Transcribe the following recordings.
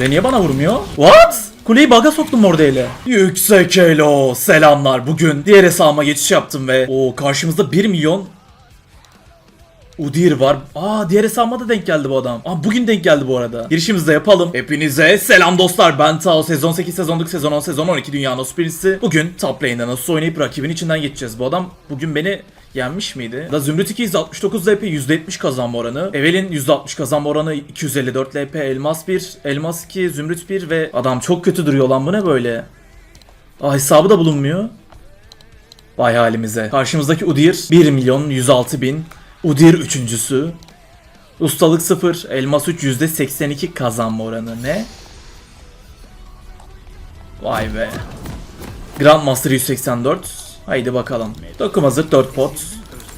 Kule niye bana vurmuyor? What? Kuleyi baga soktum orada ele. Yüksek elo. Selamlar. Bugün diğer hesabıma geçiş yaptım ve o karşımızda 1 milyon Udir var. Aa diğer hesabıma da denk geldi bu adam. Aa bugün denk geldi bu arada. Girişimizi de yapalım. Hepinize selam dostlar. Ben Tao. Sezon 8, sezon 9, sezon 10, sezon 12 Dünya Nos Prince'i. Bugün top lane'de nasıl oynayıp rakibin içinden geçeceğiz. Bu adam bugün beni yenmiş miydi? Da Zümrüt 2 169 LP %70 kazanma oranı. Evelin %60 kazanma oranı 254 LP. Elmas 1, Elmas 2, Zümrüt 1 ve adam çok kötü duruyor lan bu ne böyle? Aa hesabı da bulunmuyor. Vay halimize. Karşımızdaki Udyr 1 milyon 106 bin. Udyr üçüncüsü. Ustalık 0, elmas 3 %82 kazanma oranı ne? Vay be. Grandmaster 184. Haydi bakalım. Dokum hazır 4 pot.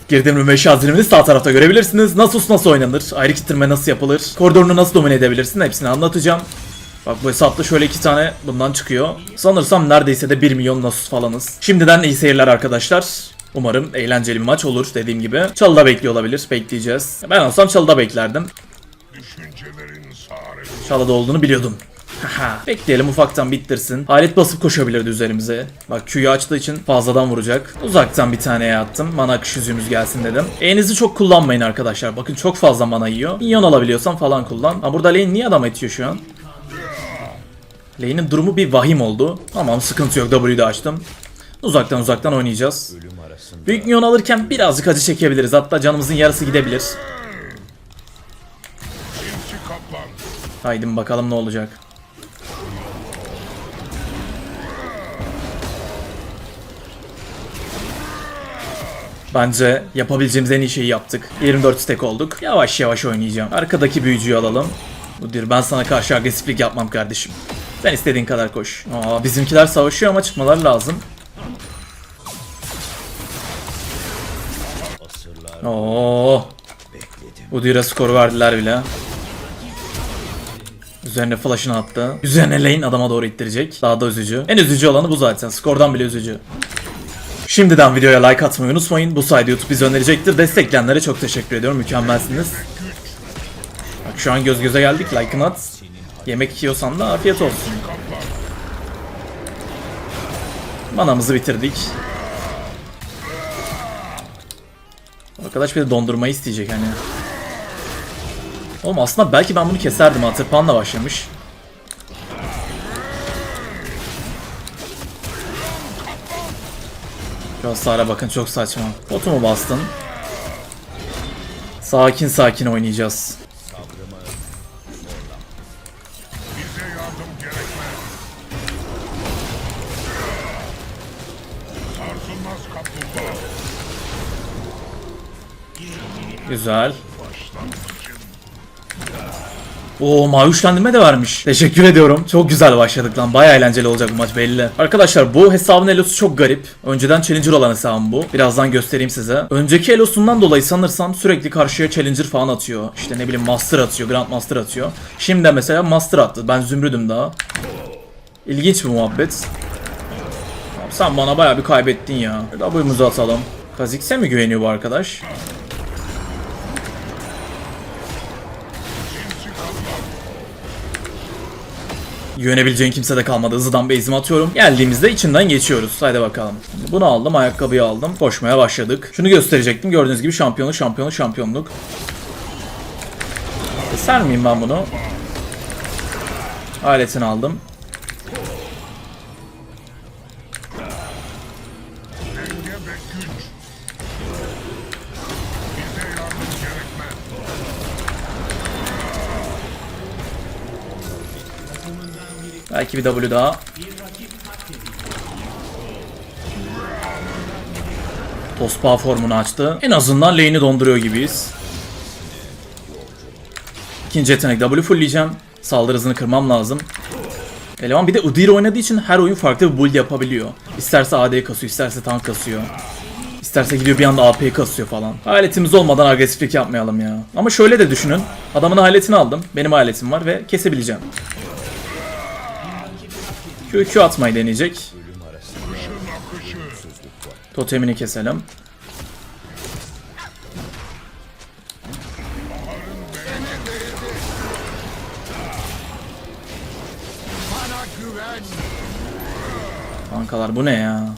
Girdim rümeşi hazırımını sağ tarafta görebilirsiniz. Nasus nasıl oynanır? Ayrı kitirme nasıl yapılır? Koridorunu nasıl domine edebilirsin? Hepsini anlatacağım. Bak bu hesapta şöyle iki tane bundan çıkıyor. Sanırsam neredeyse de 1 milyon Nasus falanız. Şimdiden iyi seyirler arkadaşlar. Umarım eğlenceli bir maç olur dediğim gibi. Çalıda bekliyor olabilir. Bekleyeceğiz. Ben olsam çalıda beklerdim. Çalıda olduğunu biliyordum. Bekleyelim ufaktan bittirsin. Alet basıp koşabilirdi üzerimize. Bak Q'yu açtığı için fazladan vuracak. Uzaktan bir taneye attım. Mana akış yüzüğümüz gelsin dedim. E'nizi çok kullanmayın arkadaşlar. Bakın çok fazla mana yiyor. Minyon alabiliyorsan falan kullan. Ha burada lane niye adam etiyor şu an? Lane'in durumu bir vahim oldu. Tamam sıkıntı yok da açtım. Uzaktan uzaktan oynayacağız. Büyük minyon alırken birazcık acı çekebiliriz. Hatta canımızın yarısı gidebilir. Haydi bakalım ne olacak. Bence yapabileceğimiz en iyi şeyi yaptık. 24 stack olduk. Yavaş yavaş oynayacağım. Arkadaki büyücüyü alalım. Mudir ben sana karşı agresiflik yapmam kardeşim. Sen istediğin kadar koş. Aa, bizimkiler savaşıyor ama çıkmaları lazım. Oo. Udyr'a skor verdiler bile. Üzerine flash'ını attı. Üzerine lane adama doğru ittirecek. Daha da üzücü. En üzücü olanı bu zaten. Skordan bile üzücü. Şimdiden videoya like atmayı unutmayın. Bu sayede YouTube bizi önerecektir. Destekleyenlere çok teşekkür ediyorum. Mükemmelsiniz. Bak şu an göz göze geldik. Like'ını at. Yemek yiyorsan da afiyet olsun. Manamızı bitirdik. Arkadaş bir de dondurma isteyecek hani. Oğlum aslında belki ben bunu keserdim ha. Tırpanla başlamış. Hasara bakın çok saçma. Botumu bastın. Sakin sakin oynayacağız. Güzel. Oo mavi de vermiş. Teşekkür ediyorum. Çok güzel başladık lan. Baya eğlenceli olacak bu maç belli. Arkadaşlar bu hesabın elosu çok garip. Önceden Challenger olan hesabım bu. Birazdan göstereyim size. Önceki elosundan dolayı sanırsam sürekli karşıya Challenger falan atıyor. İşte ne bileyim Master atıyor, Grand Master atıyor. Şimdi de mesela Master attı. Ben Zümrüdüm daha. İlginç bir muhabbet. Sen bana baya bir kaybettin ya. W'muzu atalım. Kha'Zix'e mi güveniyor bu arkadaş? Güvenebileceğin kimse de kalmadı. Hızlıdan base'imi atıyorum. Geldiğimizde içinden geçiyoruz. Haydi bakalım. Bunu aldım. Ayakkabıyı aldım. Koşmaya başladık. Şunu gösterecektim. Gördüğünüz gibi şampiyonluk, şampiyonluk, şampiyonluk. Keser miyim ben bunu? Aletini aldım. Belki bir W daha. Tospa formunu açtı. En azından lane'i donduruyor gibiyiz. İkinci yetenek W fullleyeceğim. Saldırı hızını kırmam lazım. Eleman bir de Udyr oynadığı için her oyun farklı bir build yapabiliyor. İsterse AD kasıyor, isterse tank kasıyor. İsterse gidiyor bir anda AP kasıyor falan. Aletimiz olmadan agresiflik yapmayalım ya. Ama şöyle de düşünün. Adamın aletini aldım. Benim aletim var ve kesebileceğim. Q, Q atmayı deneyecek. Totemini keselim. Kankalar bu ne ya?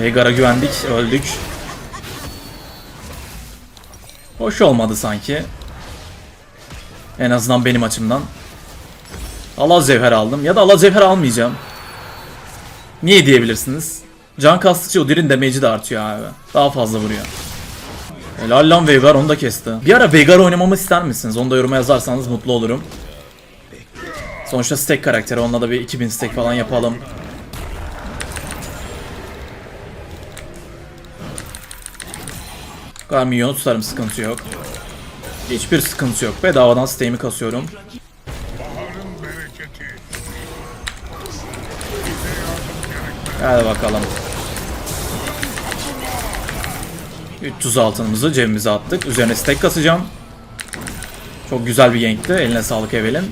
Veigar'a güvendik, öldük. Hoş olmadı sanki. En azından benim açımdan. Allah zevher aldım ya da Allah zevher almayacağım. Niye diyebilirsiniz? Can kastıkça Udir'in damage'i de artıyor abi. Daha fazla vuruyor. Helal lan Veigar onu da kesti. Bir ara Veigar oynamamı ister misiniz? Onu da yoruma yazarsanız mutlu olurum. Sonuçta stack karakteri onunla da bir 2000 stack falan yapalım. Kadar tutarım sıkıntı yok. Hiçbir sıkıntı yok. Bedavadan stack'imi kasıyorum. Hadi bakalım. 300 altınımızı cebimize attık. Üzerine stack kasacağım. Çok güzel bir gankti. Eline sağlık Evelyn.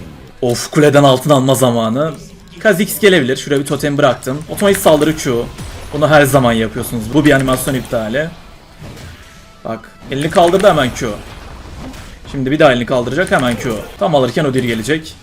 Of kuleden altın alma zamanı. Kha'Zix gelebilir. Şuraya bir totem bıraktım. Otomatik saldırı Q. Bunu her zaman yapıyorsunuz. Bu bir animasyon iptali. Bak elini kaldırdı hemen Q. Şimdi bir daha elini kaldıracak hemen Q. Tam alırken Udyr gelecek.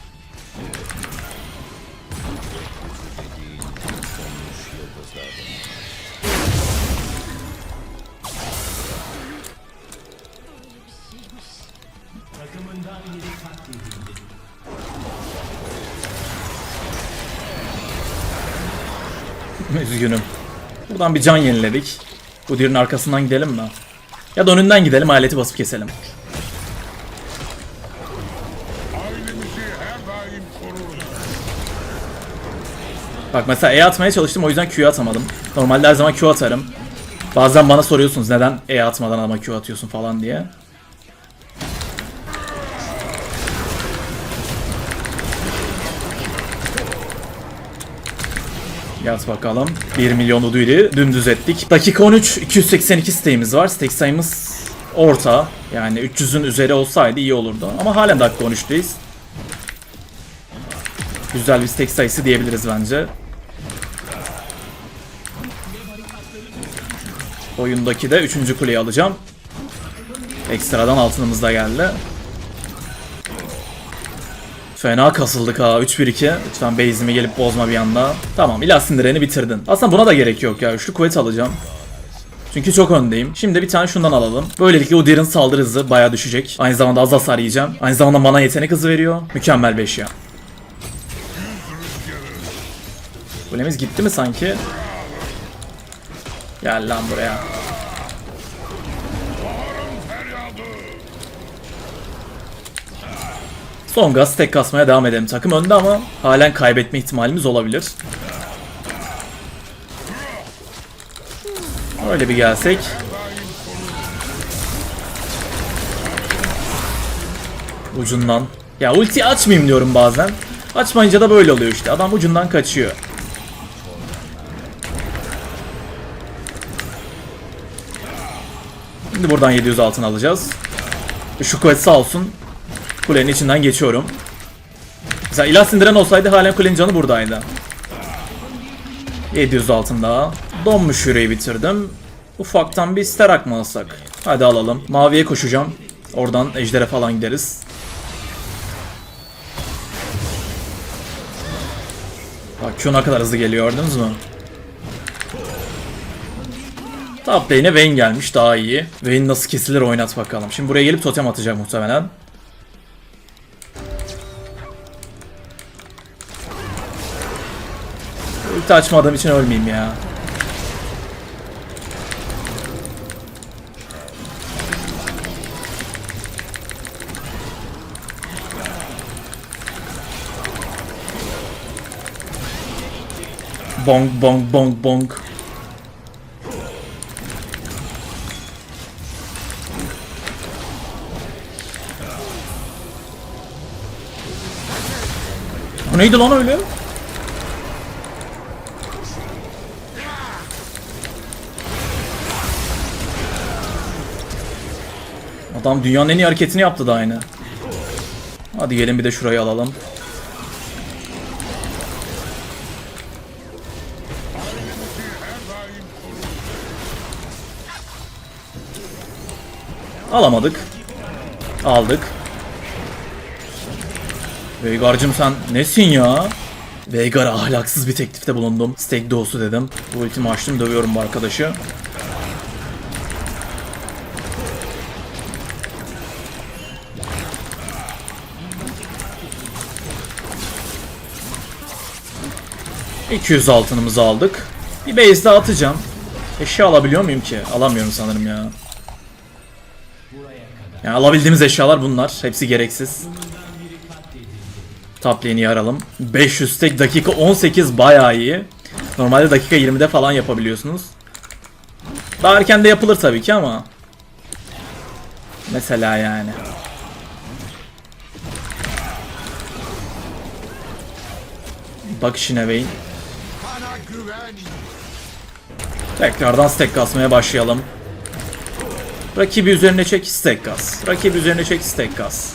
Üzgünüm. Buradan bir can yeniledik. Bu diğerinin arkasından gidelim mi? Ya da önünden gidelim aleti basıp keselim. Bak mesela E atmaya çalıştım o yüzden Q'yu atamadım. Normalde her zaman Q atarım. Bazen bana soruyorsunuz neden E atmadan ama Q atıyorsun falan diye. Yat bakalım. 1 milyon uduyla dümdüz ettik. Dakika 13, 282 steğimiz var. Stek sayımız orta. Yani 300'ün üzeri olsaydı iyi olurdu. Ama halen dakika 13'teyiz. Güzel bir stek sayısı diyebiliriz bence. Oyundaki de 3. kuleyi alacağım. Ekstradan altınımız da geldi. Fena kasıldık ha 3-1-2. Lütfen base'imi gelip bozma bir anda. Tamam ilah sindireni bitirdin. Aslında buna da gerek yok ya. Üçlü kuvvet alacağım. Çünkü çok öndeyim. Şimdi bir tane şundan alalım. Böylelikle o derin saldırı hızı bayağı düşecek. Aynı zamanda az hasar yiyeceğim. Aynı zamanda mana yetenek hızı veriyor. Mükemmel 5 ya. Kulemiz gitti mi sanki? Gel lan buraya. Son gaz tek kasmaya devam edelim. Takım önde ama halen kaybetme ihtimalimiz olabilir. Öyle bir gelsek. Ucundan. Ya ulti açmayayım diyorum bazen. Açmayınca da böyle oluyor işte. Adam ucundan kaçıyor. Şimdi buradan 700 altın alacağız. Şu kuvvet sağ olsun. Kulenin içinden geçiyorum. Mesela ilah sindiren olsaydı halen kulenin canı buradaydı. 700 altın daha. Donmuş yüreği bitirdim. Ufaktan bir sterak mı alsak? Hadi alalım. Maviye koşacağım. Oradan ejdere falan gideriz. Bak Q ne kadar hızlı geliyor gördünüz mü? Top lane'e Vayne gelmiş daha iyi. Vayne nasıl kesilir oynat bakalım. Şimdi buraya gelip totem atacak muhtemelen. Ulti açmadığım için ölmeyeyim ya. Bong bong bong bong. O neydi lan öyle? Adam dünyanın en iyi hareketini yaptı da aynı. Hadi gelin bir de şurayı alalım. Alamadık. Aldık. Veigar'cım sen nesin ya? Veigar'a ahlaksız bir teklifte bulundum. Stake doğusu dedim. Bu ultimi açtım dövüyorum bu arkadaşı. ...200 altınımızı aldık. Bir base daha atacağım. Eşya alabiliyor muyum ki? Alamıyorum sanırım ya. Yani alabildiğimiz eşyalar bunlar. Hepsi gereksiz. Top yaralım. 500 tek dakika 18 bayağı iyi. Normalde dakika 20'de falan yapabiliyorsunuz. Daha erken de yapılır tabii ki ama. Mesela yani. Bak işine Tekrardan stack kasmaya başlayalım. Rakibi üzerine çek stack kas. Rakibi üzerine çek stack kas.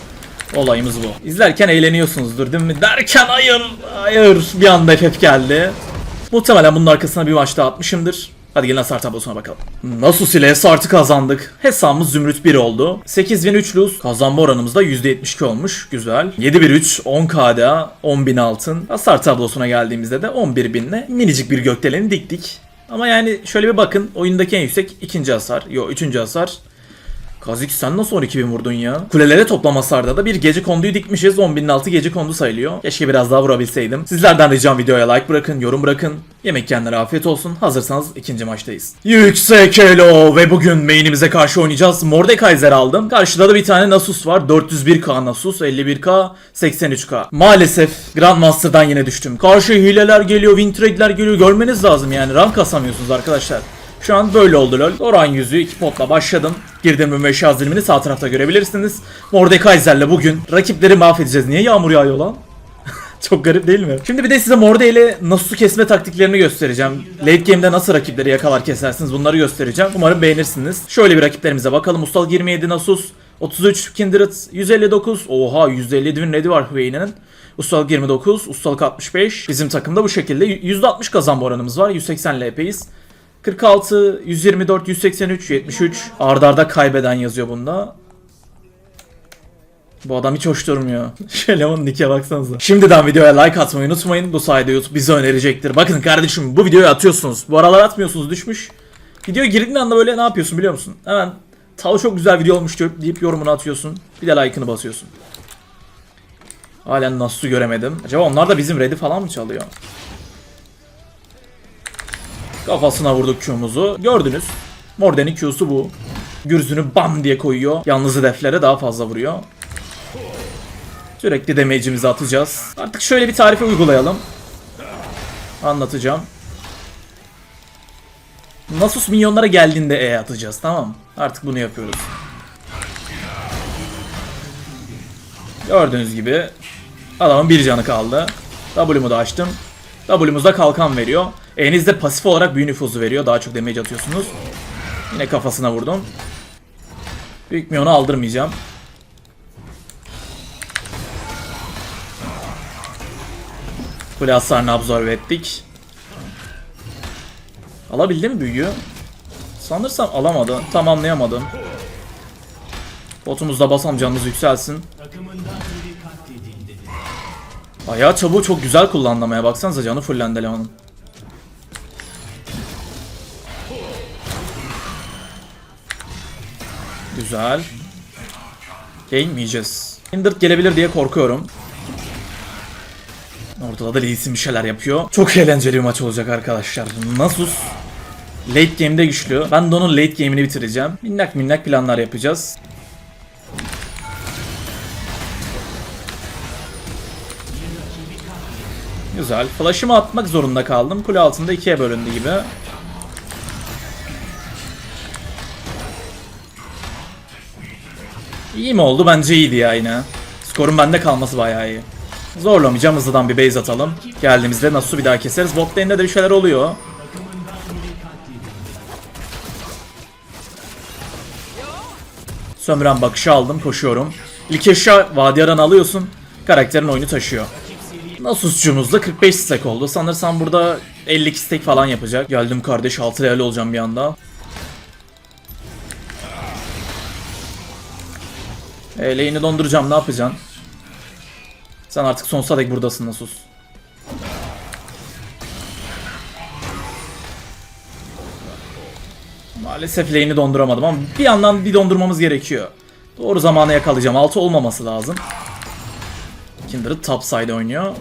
Olayımız bu. İzlerken eğleniyorsunuzdur değil mi? Derken hayır, hayır. Bir anda FF geldi. Muhtemelen bunun arkasına bir maç daha atmışımdır. Hadi gelin hasar tablosuna bakalım. Nasus ile Sart'ı kazandık. Hesabımız Zümrüt 1 oldu. 8003 luz. Kazanma oranımız da %72 olmuş. Güzel. 7003, 10k'da, 10.000 altın. Hasar tablosuna geldiğimizde de 11.000 ile minicik bir gökdeleni diktik. Ama yani şöyle bir bakın. Oyundaki en yüksek ikinci hasar. Yo üçüncü hasar. Kazik sen nasıl 12.000 vurdun ya? Kulelere toplam hasarda da bir gece konduyu dikmişiz. 10.000'in altı gece kondu sayılıyor. Keşke biraz daha vurabilseydim. Sizlerden ricam videoya like bırakın, yorum bırakın. Yemek yiyenlere afiyet olsun. Hazırsanız ikinci maçtayız. Yüksek elo ve bugün main'imize karşı oynayacağız. Mordekaiser aldım. Karşıda da bir tane Nasus var. 401k Nasus, 51k, 83k. Maalesef Grandmaster'dan yine düştüm. Karşı hileler geliyor, win geliyor. Görmeniz lazım yani. Rank kasamıyorsunuz arkadaşlar. Şu an böyle oldu lol. Oran yüzü iki potla başladım. Girdim mümeşi hazırımını sağ tarafta görebilirsiniz. Mordekaiser'le bugün rakipleri mahvedeceğiz. Niye yağmur yağıyor lan? Çok garip değil mi? Şimdi bir de size Morde ile Nasus'u kesme taktiklerini göstereceğim. Late game'de nasıl rakipleri yakalar kesersiniz bunları göstereceğim. Umarım beğenirsiniz. Şöyle bir rakiplerimize bakalım. Ustal 27 Nasus, 33 Kindred, 159. Oha 157 win ready var Hüveyne'nin. Ustalık 29, ustalık 65. Bizim takımda bu şekilde %60 kazanma oranımız var. 180 LP'yiz. 46, 124, 183, 73. Ardarda arda kaybeden yazıyor bunda. Bu adam hiç hoş durmuyor. Şöyle onun nike baksanıza. Şimdiden videoya like atmayı unutmayın. Bu sayede YouTube bizi önerecektir. Bakın kardeşim bu videoyu atıyorsunuz. Bu aralar atmıyorsunuz düşmüş. Video girdiğin anda böyle ne yapıyorsun biliyor musun? Hemen Tav çok güzel video olmuş deyip yorumunu atıyorsun. Bir de like'ını basıyorsun. Halen Nasus'u göremedim. Acaba onlar da bizim ready falan mı çalıyor? Kafasına vurduk Q'muzu. Gördünüz. Morden'in Q'su bu. Gürzünü bam diye koyuyor. Yalnız hedeflere daha fazla vuruyor. Sürekli damage'imizi atacağız. Artık şöyle bir tarife uygulayalım. Anlatacağım. Nasus minyonlara geldiğinde E atacağız tamam? Artık bunu yapıyoruz. Gördüğünüz gibi adamın bir canı kaldı. W'mu da açtım. W'muzda kalkan veriyor. E'niz de pasif olarak büyü nüfuzu veriyor. Daha çok damage atıyorsunuz. Yine kafasına vurdum. Büyük minyonu aldırmayacağım. Kule hasarını absorbe ettik. Alabildi mi büyüyü? Sanırsam alamadı. Tamamlayamadım. Botumuzda basalım canımız yükselsin. Ayağı çabuğu çok güzel kullanmaya baksanıza canı fullendi elemanın. Güzel. Yiyeceğiz? Hindert gelebilir diye korkuyorum. Ortada da Lee Sin bir şeyler yapıyor. Çok eğlenceli bir maç olacak arkadaşlar. Nasus late game'de güçlü. Ben de onun late game'ini bitireceğim. Minnak minnak planlar yapacağız. Güzel. Flash'ımı atmak zorunda kaldım. Kule altında ikiye bölündü gibi. İyi mi oldu? Bence iyiydi ya yine. Skorun bende kalması bayağı iyi. Zorlamayacağım. Hızlıdan bir base atalım. Geldiğimizde Nasus'u bir daha keseriz. Bot lane'de de bir şeyler oluyor. Sömüren bakışı aldım. Koşuyorum. İlk eşya Vadiyaran alıyorsun. Karakterin oyunu taşıyor. Nasus'cumuzda 45 stack oldu. Sanırsam burada 52 stack falan yapacak. Geldim kardeş 6 level olacağım bir anda. E, lane'i donduracağım ne yapacaksın? Sen artık sonsuza dek buradasın Nasus. Maalesef lane'i donduramadım ama bir yandan bir dondurmamız gerekiyor. Doğru zamana yakalayacağım. 6 olmaması lazım. Kindred top side oynuyor.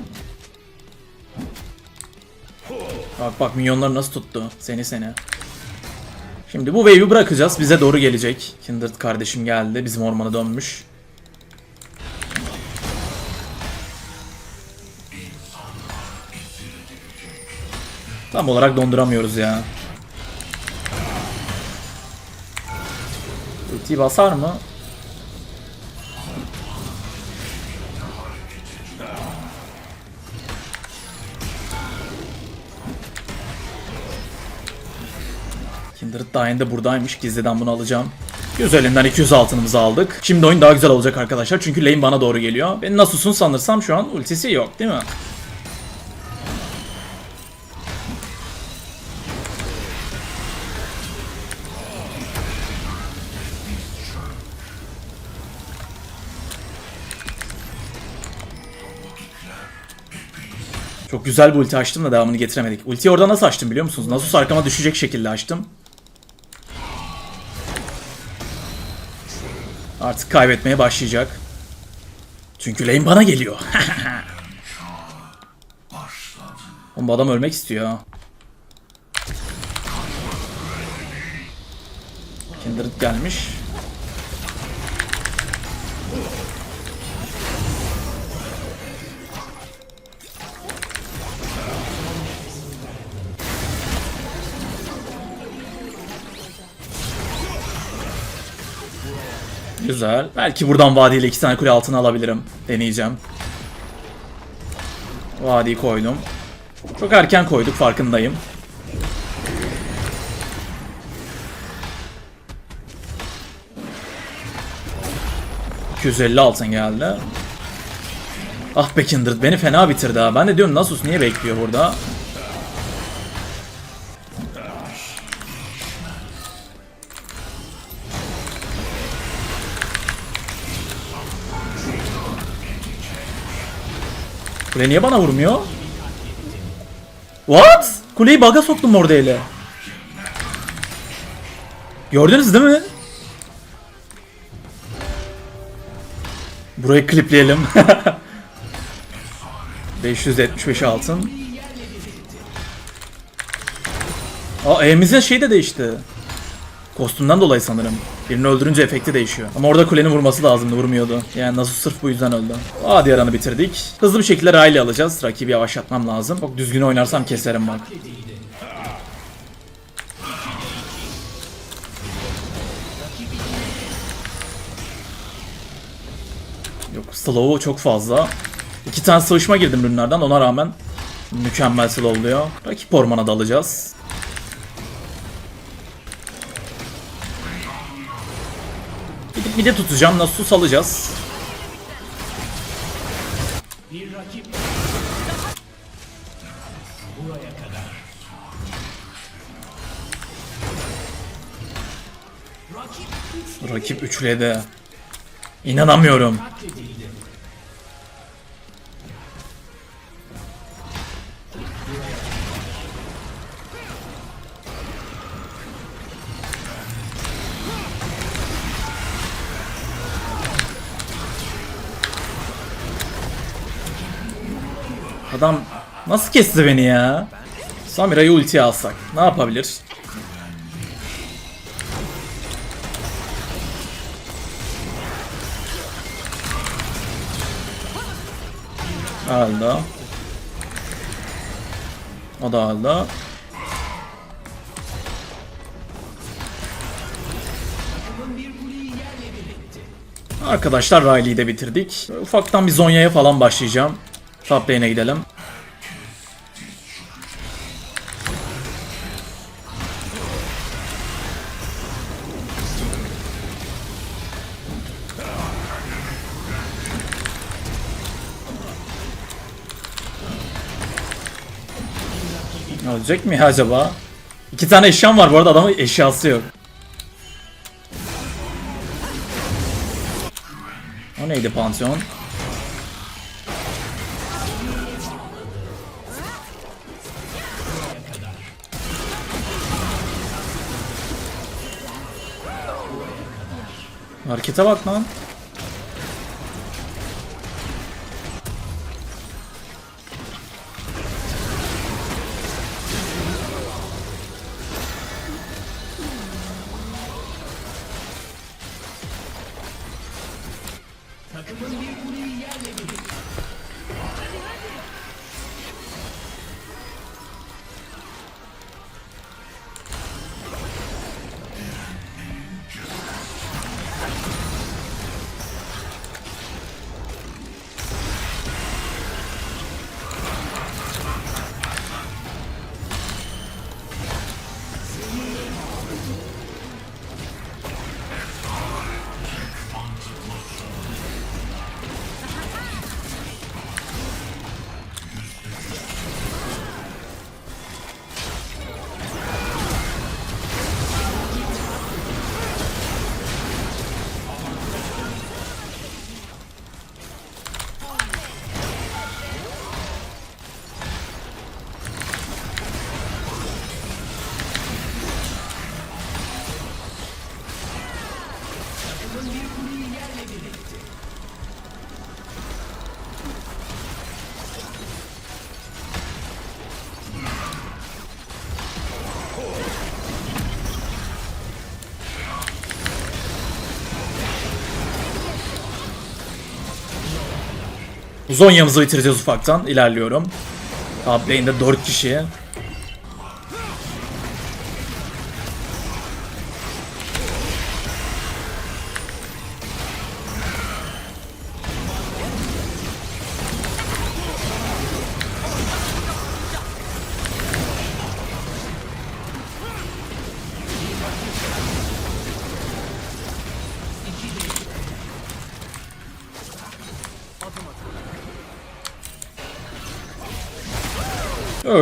Bak bak minyonları nasıl tuttu. Seni seni. Şimdi bu wave'i bırakacağız. Bize doğru gelecek. Kindred kardeşim geldi. Bizim ormana dönmüş. Tam olarak donduramıyoruz ya. Ulti basar mı? Kindred Dyne de buradaymış. Gizliden bunu alacağım. Güzelinden 200 altınımızı aldık. Şimdi oyun daha güzel olacak arkadaşlar. Çünkü lane bana doğru geliyor. Benim Nasus'un sanırsam şu an ultisi yok değil mi? Çok güzel bir ulti açtım da devamını getiremedik. Ultiyi orada nasıl açtım biliyor musunuz? Nasus arkama düşecek şekilde açtım. Artık kaybetmeye başlayacak. Çünkü lane bana geliyor. Oğlum bu adam ölmek istiyor ha. Kindred gelmiş. Güzel. Belki buradan vadiyle iki tane kule altına alabilirim. Deneyeceğim. Vadiyi koydum. Çok erken koyduk farkındayım. ...250 altın geldi. Ah be Kindred beni fena bitirdi ha. Ben de diyorum Nasus niye bekliyor burada? Kule niye bana vurmuyor? What? Kuleyi baga soktum orada ele. Gördünüz değil mi? Burayı klipleyelim. 575 altın. Aa E'mizin şey de değişti. Kostümden dolayı sanırım. Birini öldürünce efekti değişiyor. Ama orada kulenin vurması lazımdı vurmuyordu. Yani nasıl sırf bu yüzden öldü. Aa diğer anı bitirdik. Hızlı bir şekilde Riley alacağız. Rakibi yavaşlatmam lazım. Çok düzgün oynarsam keserim bak. Yok slow'u çok fazla. İki tane savaşma girdim ürünlerden ona rağmen mükemmel slow oluyor. Rakip ormana dalacağız. Gidip mide tutacağım. Nasıl salacağız? Rakip üçledi. İnanamıyorum. Adam nasıl kesti beni ya? Samira'yı ultiye alsak ne yapabilir? Öldü. O da öldü. Arkadaşlar Riley'i de bitirdik. Ufaktan bir Zonya'ya falan başlayacağım. Top lane'e gidelim. Ölecek mi acaba? İki tane eşyam var bu arada adamın eşyası yok. Bu neydi pansiyon? Harekete bak lan. Zonya'mızı bitireceğiz ufaktan. İlerliyorum. Top lane'de 4 kişi.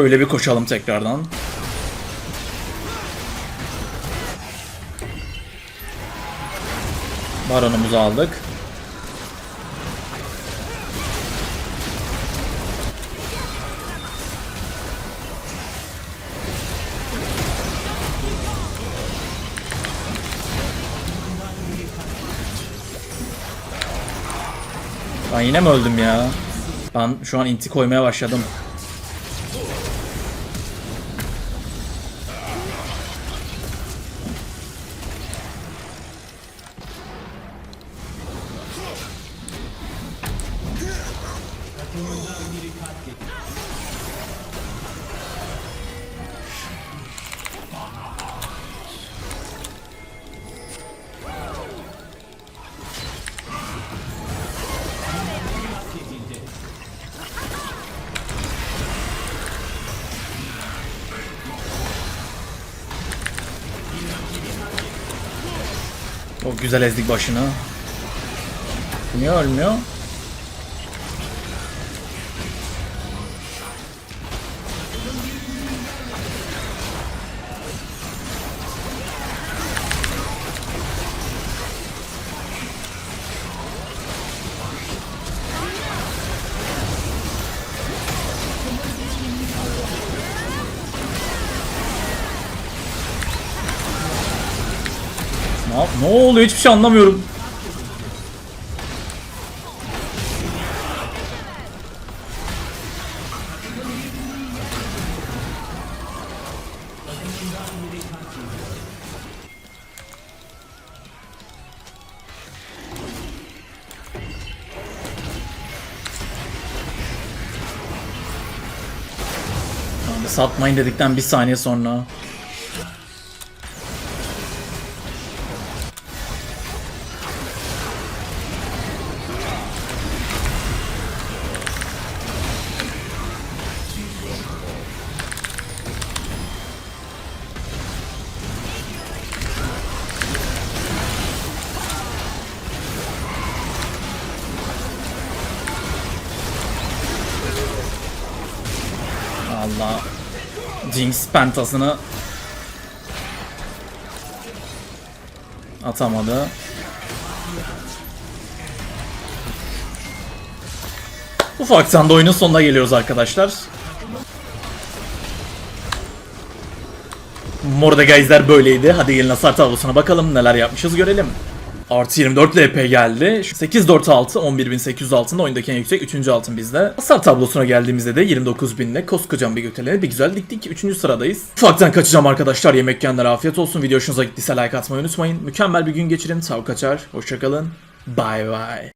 Öyle bir koşalım tekrardan. Baronumuzu aldık. Ben yine mi öldüm ya? Ben şu an inti koymaya başladım. Çok güzel ezdik başını. Niye ölmüyor? Oluyor hiçbir şey anlamıyorum. Satmayın dedikten bir saniye sonra. pentasını atamadı. Ufaktan da oyunun sonuna geliyoruz arkadaşlar. Mordegaiser böyleydi. Hadi gelin hasar tablosuna bakalım neler yapmışız görelim. Artı 24 LP geldi. 846 11806'ın oyundaki en yüksek 3. altın bizde. Hasar tablosuna geldiğimizde de 29000'le koskocaman bir götelerini bir güzel diktik. 3. sıradayız. Ufaktan kaçacağım arkadaşlar. Yemek yiyenlere afiyet olsun. Video hoşunuza gittiyse like atmayı unutmayın. Mükemmel bir gün geçirin. Tav kaçar. Hoşçakalın. Bye bye.